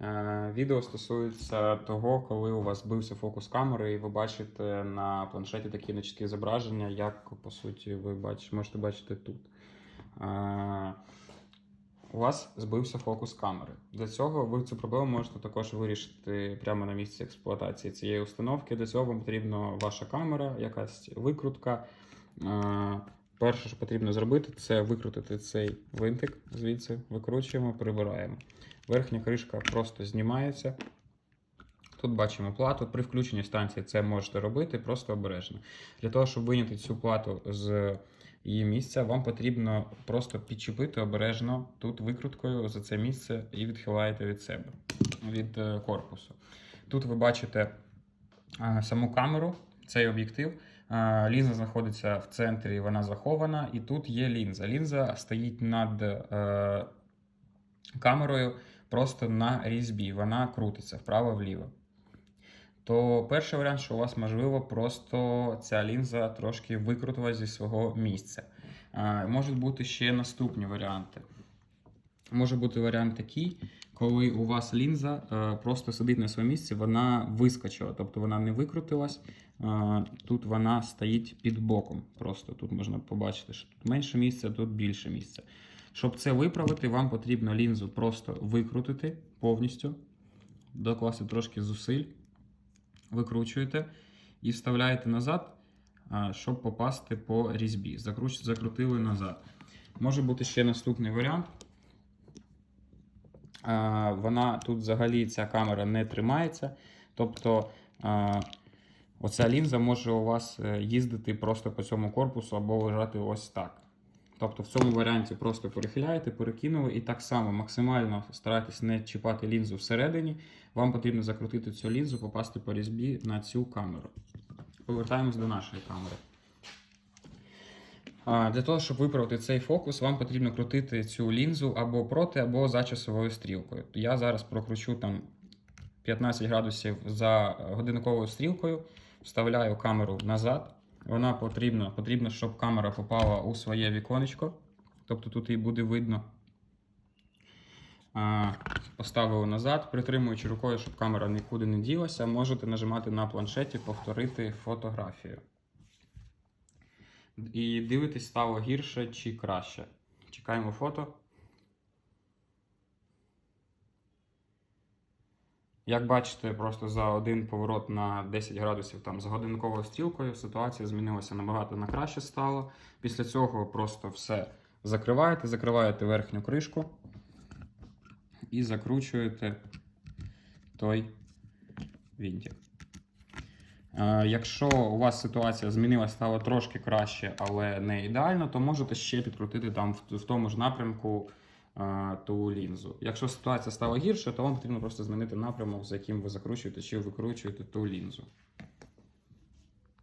Е, Відео стосується того, коли у вас збився фокус камери, і ви бачите на планшеті такі нечіткі зображення, як по суті ви бач, можете бачити тут. Е, У вас збився фокус камери. Для цього ви цю проблему можете також вирішити прямо на місці експлуатації цієї установки. Для цього вам потрібна ваша камера, якась викрутка. Перше, що потрібно зробити, це викрутити цей винтик звідси, викручуємо, прибираємо. Верхня кришка просто знімається. Тут бачимо плату. При включенні станції це можете робити, просто обережно. Для того, щоб виняти цю плату з її місця, вам потрібно просто підчепити обережно тут викруткою за це місце і відхилаєте від себе, від е, корпусу. Тут ви бачите е, саму камеру, цей об'єктив. Лінза знаходиться в центрі, вона захована, і тут є лінза. Лінза стоїть над е, камерою просто на різьбі. Вона крутиться вправо-вліво. То перший варіант, що у вас можливо, просто ця лінза трошки викрутила зі свого місця. Можуть бути ще наступні варіанти. Може бути варіант такий, коли у вас лінза е, просто сидить на своєму місці, вона вискочила, тобто вона не викрутилась. Е, Тут вона стоїть під боком. Просто тут можна побачити, що тут менше місця, тут більше місця. Щоб це виправити, вам потрібно лінзу просто викрутити повністю, докласти трошки зусиль, викручуєте і вставляєте назад, е, щоб попасти по різьбі. Закрутили назад. Може бути ще наступний варіант. Вона тут взагалі ця камера не тримається. Тобто оця лінза може у вас е, їздити просто по цьому корпусу або лежати ось так. Тобто в цьому варіанті просто перехиляєте, перекинули і так само максимально старайтесь не чіпати лінзу всередині. Вам потрібно закрутити цю лінзу, попасти по різьбі на цю камеру. Повертаємось до нашої камери. Для того, щоб виправити цей фокус, вам потрібно крутити цю лінзу або проти, або за часовою стрілкою. Я зараз прокручу там 15 градусів за годинниковою стрілкою, вставляю камеру назад. Вона потрібна, потрібно, щоб камера попала у своє віконечко. Тобто тут її буде видно. А, Поставили назад, притримуючи рукою, щоб камера нікуди не ділася, можете нажимати на планшеті повторити фотографію. І дивитись, стало гірше чи краще. Чекаємо фото. Як бачите, просто за один поворот на 10 градусів там з годинниковою стрілкою ситуація змінилася набагато на краще стало. Після цього просто все закриваєте, закриваєте верхню кришку і закручуєте той вінтик. Е, Якщо у вас ситуація змінилася, стало трошки краще, але не ідеально, то можете ще підкрутити там в, тому ж напрямку е, ту лінзу. Якщо ситуація стала гірше, то вам потрібно просто змінити напрямок, за яким ви закручуєте чи викручуєте ту лінзу.